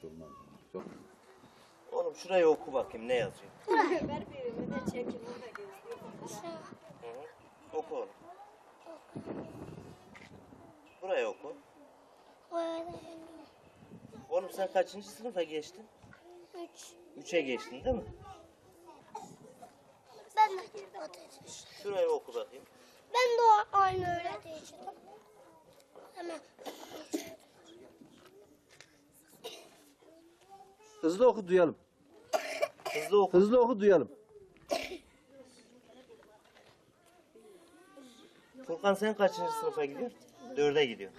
şey olmaz. Çok Oğlum şurayı oku bakayım ne yazıyor. Ver birimi de çekin orada hı. Oku oğlum. Burayı oku. Oğlum sen kaçıncı sınıfa geçtin? Üç. Üçe geçtin değil mi? Ben de, Şurayı oku bakayım. ben de aynı öyle değiştirdim. Hemen. Hızlı oku duyalım. Hızlı oku. Hızlı oku duyalım. Furkan sen kaçıncı sınıfa gidiyorsun? Dörde gidiyor.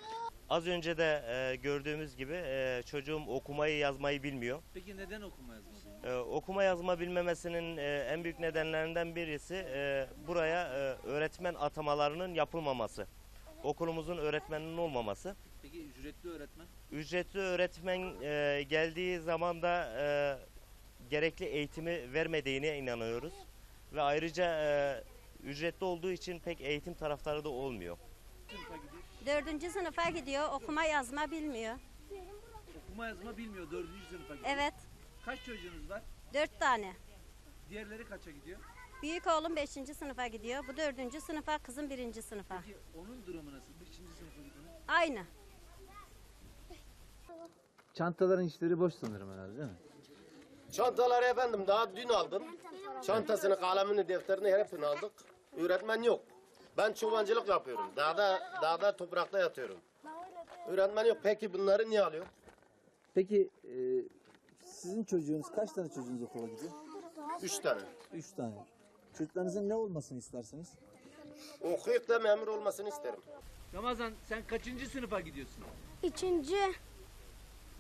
Az önce de e, gördüğümüz gibi e, çocuğum okumayı yazmayı bilmiyor. Peki neden okuma yazma? E, okuma yazma bilmemesinin e, en büyük nedenlerinden birisi e, buraya e, öğretmen atamalarının yapılmaması. Okulumuzun öğretmeninin olmaması. Peki ücretli öğretmen? Ücretli öğretmen e, geldiği zaman da e, gerekli eğitimi vermediğine inanıyoruz. Ve ayrıca e, ücretli olduğu için pek eğitim taraftarı da olmuyor. Gidiyor. Dördüncü sınıfa gidiyor. Okuma yazma bilmiyor. Okuma yazma bilmiyor. Dördüncü sınıfa gidiyor. Evet. Kaç çocuğunuz var? Dört tane. Diğerleri kaça gidiyor? Büyük oğlum beşinci sınıfa gidiyor. Bu dördüncü sınıfa, kızım birinci sınıfa. Peki onun durumu nasıl? Beşinci sınıfa gidene. Aynı. Çantaların içleri boş sanırım herhalde değil mi? Çantaları efendim daha dün aldım. Çantasını, kalemini, defterini hepsini aldık. Öğretmen yok. Ben çobancılık yapıyorum. Dağda, dağda toprakta yatıyorum. Öğretmen yok. Peki bunları niye alıyor? Peki e, sizin çocuğunuz kaç tane çocuğunuz okula gidiyor? Üç tane. Üç tane. Çocuklarınızın ne olmasını istersiniz? Okuyup da memur olmasını isterim. Ramazan sen kaçıncı sınıfa gidiyorsun? Üçüncü.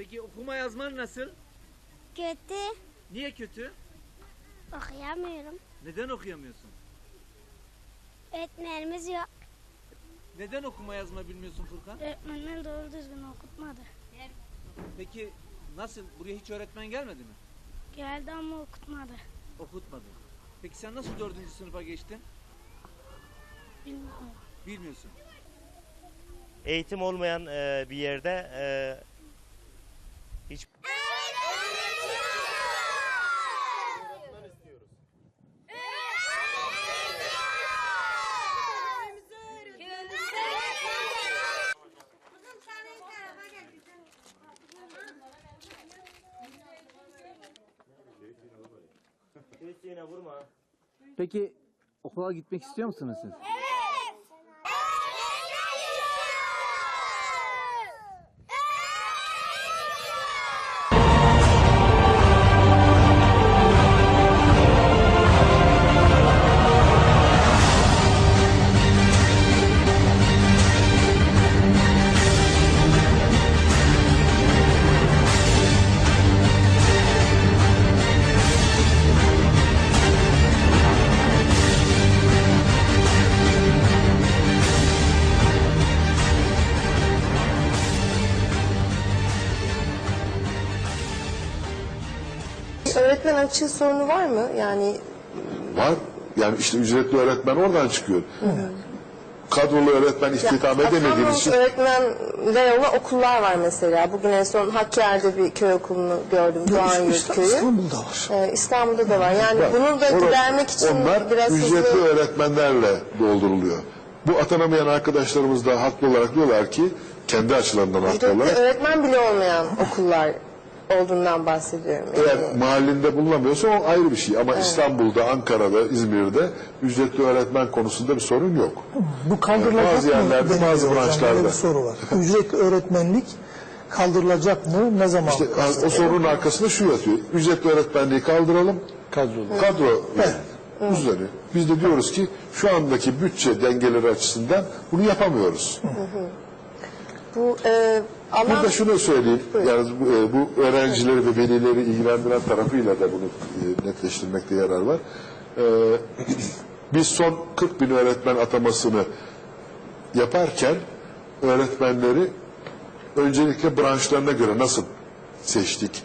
Peki okuma yazman nasıl? Kötü. Niye kötü? Okuyamıyorum. Neden okuyamıyorsun? Öğretmenimiz yok. Neden okuma yazma bilmiyorsun Furkan? Öğretmenler doğru düzgün okutmadı. Peki nasıl? Buraya hiç öğretmen gelmedi mi? Geldi ama okutmadı. Okutmadı. Peki sen nasıl dördüncü sınıfa geçtin? Bilmiyorum. Bilmiyorsun. Eğitim olmayan e, bir yerde e, Peki okula gitmek istiyor musunuz siz? Öğretmen açığı sorunu var mı? Yani Var. Yani işte ücretli öğretmen oradan çıkıyor. Kadrolu öğretmen istihdam edemediğimiz için öğretmenler olan okullar var mesela. Bugün en son Hakkari'de bir köy okulunu gördüm. Doğan Yurt Köyü. İstanbul'da var. Ee, İstanbul'da da var. Yani bunu da Orası- gidermek için Onlar biraz ücretli hızlı... öğretmenlerle dolduruluyor. Bu atanamayan arkadaşlarımız da haklı olarak diyorlar ki kendi açılarından haklı Ücretli olarak öğretmen bile olmayan okullar olduğundan bahsediyorum. eğer Yani. mahallinde bulunamıyorsa o ayrı bir şey. Ama İstanbul'da, Ankara'da, İzmir'de ücretli öğretmen konusunda bir sorun yok. Bu kaldırılacak Bazı mı? yerlerde, bazı branşlarda. Bir soru var. Ücretli öğretmenlik kaldırılacak mı? Ne zaman? İşte o sorunun arkasında şu yatıyor. Ücretli öğretmenliği kaldıralım. kadrolu. Kadro üzeri. Biz de diyoruz ki şu andaki bütçe dengeleri açısından bunu yapamıyoruz. Bu e, alan... Burada şunu söyleyeyim. Yani bu, e, bu öğrencileri ve velileri ilgilendiren tarafıyla da bunu e, netleştirmekte yarar var. E, biz son 40 bin öğretmen atamasını yaparken öğretmenleri öncelikle branşlarına göre nasıl seçtik?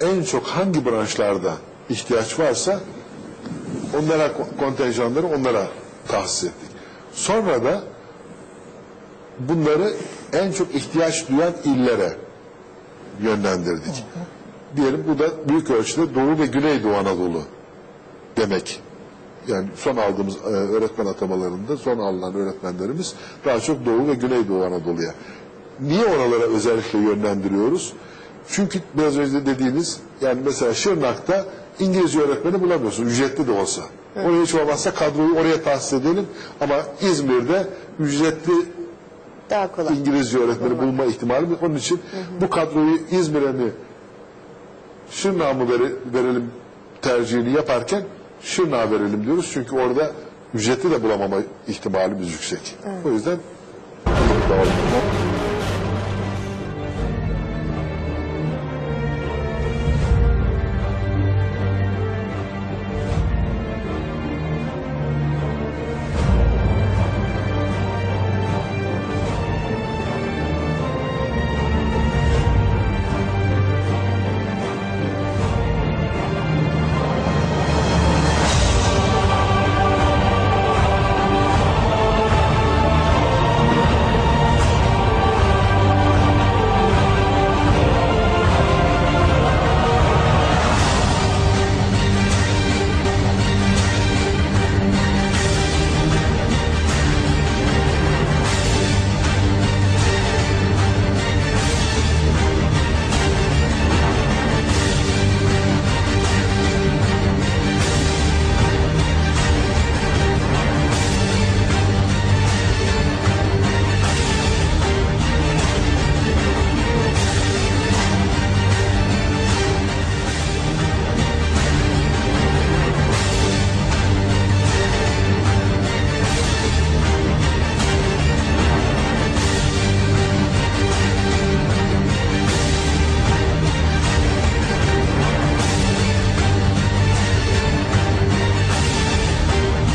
En çok hangi branşlarda ihtiyaç varsa onlara ko- kontenjanları onlara tahsis ettik. Sonra da bunları en çok ihtiyaç duyan illere yönlendirdik. Diyelim bu da büyük ölçüde Doğu ve Güneydoğu Anadolu demek. Yani son aldığımız e, öğretmen atamalarında son alınan öğretmenlerimiz daha çok Doğu ve Güneydoğu Anadolu'ya. Niye oralara özellikle yönlendiriyoruz? Çünkü biraz önce dediğiniz yani mesela Şırnak'ta İngilizce öğretmeni bulamıyorsun ücretli de olsa. Oraya hiç olmazsa kadroyu oraya tahsis edelim ama İzmir'de ücretli Daha kolay. İngilizce öğretmeni bulma ihtimali. Onun için bu kadroyu İzmir'e mi Şırnak'a mı vere- verelim tercihini yaparken Şırnak'a verelim diyoruz. Çünkü orada ücretli de bulamama ihtimalimiz yüksek. O yüzden.